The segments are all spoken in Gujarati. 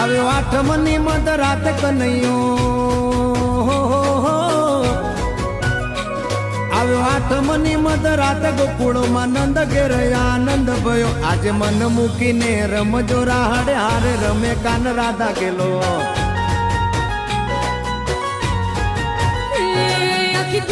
આવ્યો આઠમની મધરાત કનૈયો. આવ્યો આઠમની મધરાત ગોકુળમાં નંદ ઘેર આનંદ ભયો. આજે મન મૂકીને રમજો રાહડે હારે રમે કાન રાધા ગેલો. આખી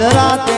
રાધે